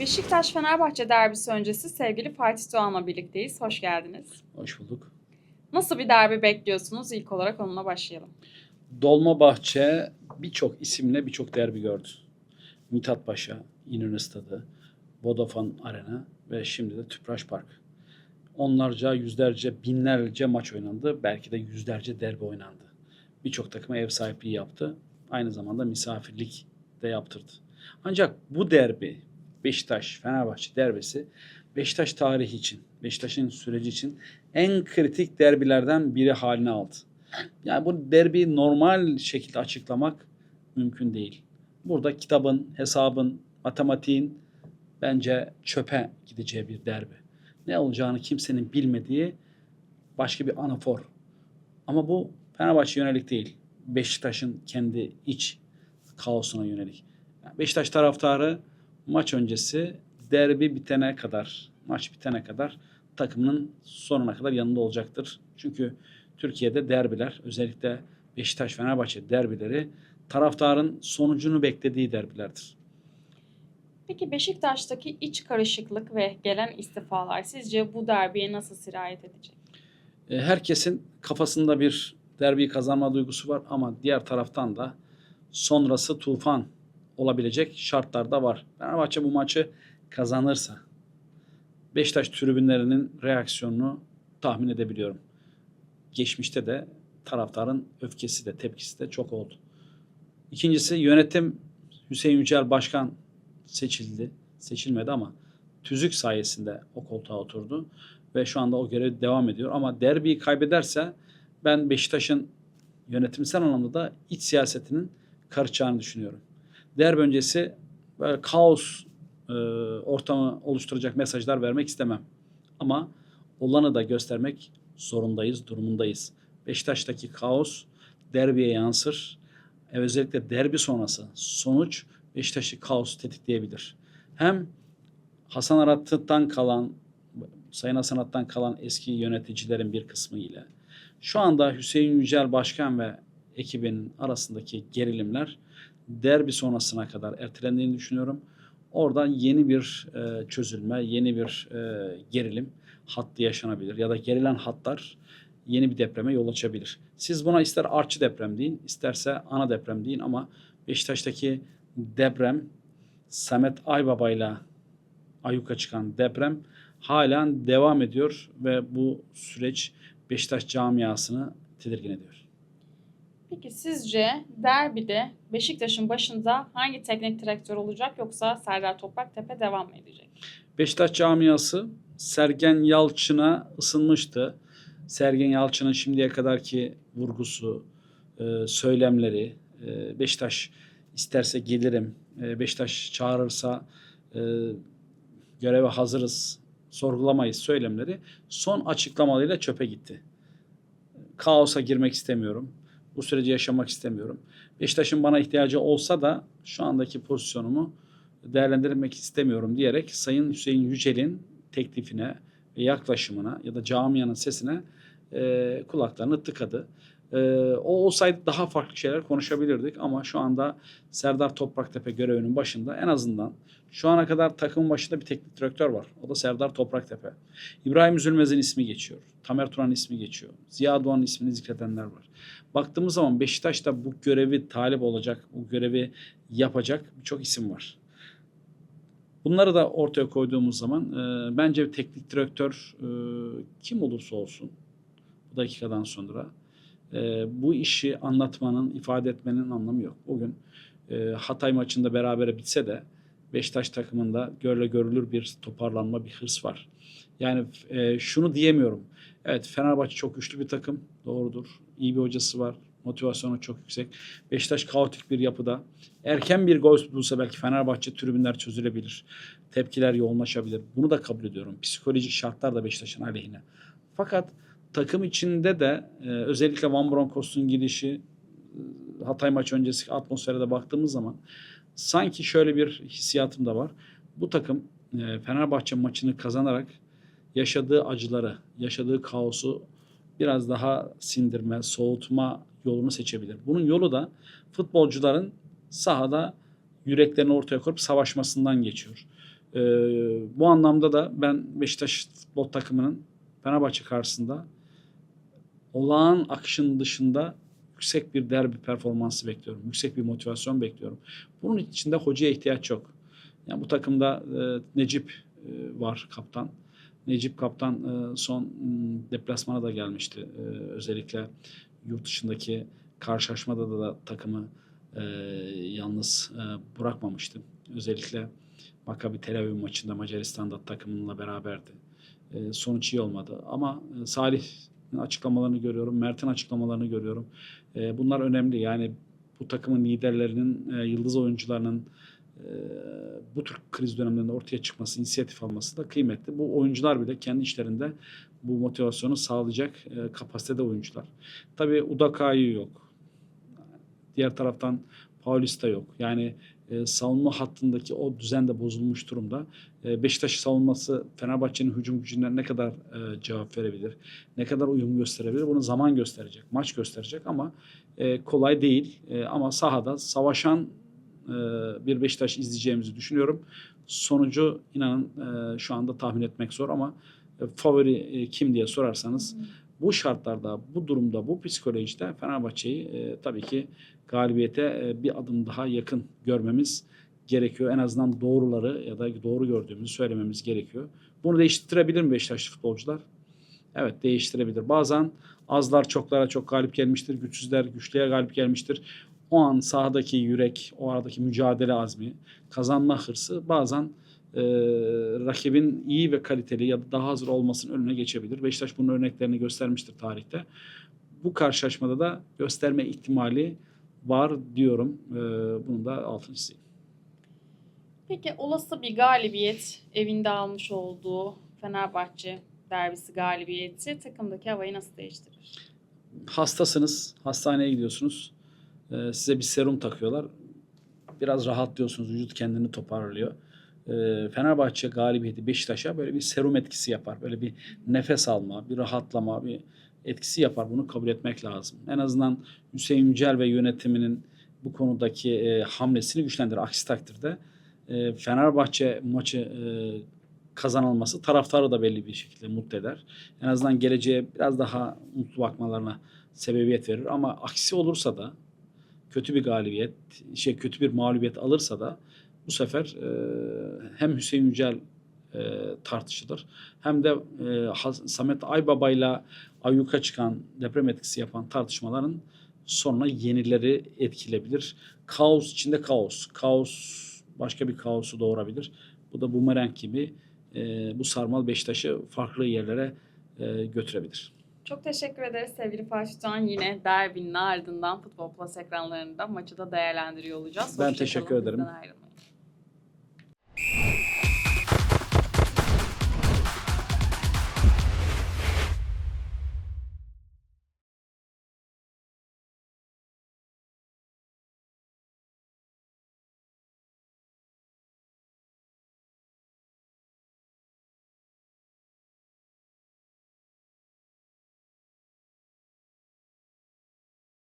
Beşiktaş-Fenerbahçe derbisi öncesi sevgili Fatih Doğan'la birlikteyiz. Hoş geldiniz. Hoş bulduk. Nasıl bir derbi bekliyorsunuz? İlk olarak onunla başlayalım. Dolmabahçe birçok isimle birçok derbi gördü. Mithat Paşa, İnönü Stadı, Vodafone Arena ve şimdi de Tüpraş Park. Onlarca, yüzlerce, binlerce maç oynandı. Belki de yüzlerce derbi oynandı. Birçok takıma ev sahipliği yaptı. Aynı zamanda misafirlik de yaptırdı. Ancak bu derbi, Beşiktaş, Fenerbahçe derbisi Beşiktaş tarihi için, Beşiktaş'ın süreci için en kritik derbilerden biri haline aldı. Yani bu derbi normal şekilde açıklamak mümkün değil. Burada kitabın, hesabın, matematiğin bence çöpe gideceği bir derbi. Ne olacağını kimsenin bilmediği başka bir anafor. Ama bu Fenerbahçe yönelik değil. Beşiktaş'ın kendi iç kaosuna yönelik. Yani Beşiktaş taraftarı maç öncesi derbi bitene kadar, maç bitene kadar takımının sonuna kadar yanında olacaktır. Çünkü Türkiye'de derbiler, özellikle Beşiktaş-Fenerbahçe derbileri taraftarın sonucunu beklediği derbilerdir. Peki Beşiktaş'taki iç karışıklık ve gelen istifalar sizce bu derbiye nasıl sirayet edecek? E, Herkesin kafasında bir derbi kazanma duygusu var ama diğer taraftan da sonrası tufan olabilecek şartlar da var. Fenerbahçe bu maçı kazanırsa Beşiktaş tribünlerinin reaksiyonunu tahmin edebiliyorum. Geçmişte de taraftarın öfkesi de tepkisi de çok oldu. İkincisi yönetim Hüseyin Yücel Başkan seçildi. Seçilmedi ama tüzük sayesinde o koltuğa oturdu ve şu anda o görev devam ediyor. Ama derbiyi kaybederse ben Beşiktaş'ın yönetimsel anlamda da iç siyasetinin karışacağını düşünüyorum. Derbi öncesi böyle kaos e, ortamı oluşturacak mesajlar vermek istemem. Ama olanı da göstermek zorundayız, durumundayız. Beşiktaş'taki kaos derbiye yansır. E, özellikle derbi sonrası sonuç Beşiktaş'ı kaos tetikleyebilir. Hem Hasan Arat'tan kalan, Sayın Hasan Arat'tan kalan eski yöneticilerin bir kısmı ile şu anda Hüseyin Yücel Başkan ve ekibinin arasındaki gerilimler derbi sonrasına kadar ertelendiğini düşünüyorum. Oradan yeni bir e, çözülme, yeni bir e, gerilim hattı yaşanabilir. Ya da gerilen hatlar yeni bir depreme yol açabilir. Siz buna ister artçı deprem deyin, isterse ana deprem deyin ama Beşiktaş'taki deprem Samet Aybaba'yla ayyuka çıkan deprem halen devam ediyor ve bu süreç Beşiktaş camiasını tedirgin ediyor. Peki sizce derbide Beşiktaş'ın başında hangi teknik direktör olacak yoksa Serdar Topraktepe devam mı edecek? Beşiktaş camiası Sergen Yalçın'a ısınmıştı. Sergen Yalçın'ın şimdiye kadarki vurgusu, e, söylemleri, e, Beşiktaş isterse gelirim, e, Beşiktaş çağırırsa göreve hazırız, sorgulamayız söylemleri son açıklamalarıyla çöpe gitti. Kaosa girmek istemiyorum. Bu süreci yaşamak istemiyorum. Beşiktaş'ın bana ihtiyacı olsa da şu andaki pozisyonumu değerlendirmek istemiyorum diyerek Sayın Hüseyin Yücel'in teklifine ve yaklaşımına ya da camianın sesine e, kulaklarını tıkadı. E, o olsaydı daha farklı şeyler konuşabilirdik ama şu anda Serdar Topraktepe görevinin başında en azından şu ana kadar takımın başında bir teknik direktör var. O da Serdar Topraktepe. İbrahim Üzülmez'in ismi geçiyor. Tamer Turan'ın ismi geçiyor. Ziya Doğan'ın ismini zikredenler var. Baktığımız zaman Beşiktaş'ta bu görevi talip olacak, bu görevi yapacak birçok isim var. Bunları da ortaya koyduğumuz zaman e, bence teknik direktör e, kim olursa olsun bu dakikadan sonra e, bu işi anlatmanın, ifade etmenin anlamı yok. Bugün e, Hatay maçında beraber bitse de Beşiktaş takımında görle görülür bir toparlanma, bir hırs var. Yani e, şunu diyemiyorum. Evet Fenerbahçe çok güçlü bir takım. Doğrudur. İyi bir hocası var. Motivasyonu çok yüksek. Beşiktaş kaotik bir yapıda. Erken bir gol bulsa belki Fenerbahçe tribünler çözülebilir. Tepkiler yoğunlaşabilir. Bunu da kabul ediyorum. Psikolojik şartlar da Beşiktaş'ın aleyhine. Fakat takım içinde de e, özellikle Van Bronckhorst'un gidişi e, Hatay maçı öncesi atmosfere de baktığımız zaman sanki şöyle bir hissiyatım da var. Bu takım e, Fenerbahçe maçını kazanarak yaşadığı acıları, yaşadığı kaosu biraz daha sindirme, soğutma yolunu seçebilir. Bunun yolu da futbolcuların sahada yüreklerini ortaya koyup savaşmasından geçiyor. E, bu anlamda da ben Beşiktaş futbol takımının Fenerbahçe karşısında olağan akışın dışında yüksek bir derbi performansı bekliyorum. Yüksek bir motivasyon bekliyorum. Bunun için de hocaya ihtiyaç yok. Yani bu takımda e, Necip e, var kaptan. Necip kaptan e, son deplasmana da gelmişti. E, özellikle yurt dışındaki karşılaşmada da, da takımı e, yalnız e, bırakmamıştı. Özellikle Maccabi Tel Aviv maçında Macaristan'da takımınla beraberdi. E, sonuç iyi olmadı. Ama e, Salih'in açıklamalarını görüyorum, Mert'in açıklamalarını görüyorum. E, bunlar önemli. Yani bu takımın liderlerinin, e, yıldız oyuncularının e, bu tür kriz dönemlerinde ortaya çıkması, inisiyatif alması da kıymetli. Bu oyuncular bile kendi işlerinde bu motivasyonu sağlayacak e, kapasitede oyuncular. Tabii Udaka'yı yok. Diğer taraftan Paulista yok. Yani e, savunma hattındaki o düzen de bozulmuş durumda. E, Beşiktaş savunması Fenerbahçe'nin hücum gücüne ne kadar e, cevap verebilir, ne kadar uyum gösterebilir bunu zaman gösterecek, maç gösterecek ama e, kolay değil. E, ama sahada savaşan e, bir Beşiktaş izleyeceğimizi düşünüyorum. Sonucu inanın e, şu anda tahmin etmek zor ama e, favori e, kim diye sorarsanız bu şartlarda, bu durumda, bu psikolojide Fenerbahçe'yi e, tabii ki galibiyete e, bir adım daha yakın görmemiz gerekiyor. En azından doğruları ya da doğru gördüğümüzü söylememiz gerekiyor. Bunu değiştirebilir mi Beşiktaşlı futbolcular? Evet değiştirebilir. Bazen azlar çoklara çok galip gelmiştir. Güçsüzler güçlüye galip gelmiştir. O an sahadaki yürek, o aradaki mücadele azmi, kazanma hırsı bazen e, rakibin iyi ve kaliteli ya da daha hazır olmasının önüne geçebilir. Beşiktaş bunun örneklerini göstermiştir tarihte. Bu karşılaşmada da gösterme ihtimali var diyorum. E, bunun da altını çizeyim. Peki olası bir galibiyet evinde almış olduğu Fenerbahçe derbisi galibiyeti takımdaki havayı nasıl değiştirir? Hastasınız, hastaneye gidiyorsunuz. E, size bir serum takıyorlar. Biraz rahatlıyorsunuz, vücut kendini toparlıyor. E, Fenerbahçe galibiyeti Beşiktaş'a böyle bir serum etkisi yapar. Böyle bir nefes alma, bir rahatlama, bir etkisi yapar. Bunu kabul etmek lazım. En azından Hüseyin Yücel ve yönetiminin bu konudaki e, hamlesini güçlendirir. Aksi takdirde e, Fenerbahçe maçı e, kazanılması taraftarı da belli bir şekilde mutlu eder. En azından geleceğe biraz daha mutlu bakmalarına sebebiyet verir. Ama aksi olursa da kötü bir galibiyet, şey kötü bir mağlubiyet alırsa da bu sefer e, hem Hüseyin Yücel e, tartışılır hem de e, Has- Samet Aybaba'yla ayyuka çıkan deprem etkisi yapan tartışmaların sonra yenileri etkilebilir. Kaos içinde kaos. Kaos başka bir kaosu doğurabilir. Bu da bumerang gibi e, bu sarmal Beşiktaş'ı farklı yerlere e, götürebilir. Çok teşekkür ederiz sevgili Fatih Can. Yine derbinin ardından Futbol Plus ekranlarında maçı da değerlendiriyor olacağız. Ben Hoşça teşekkür ederim. bizden ayrılmayın.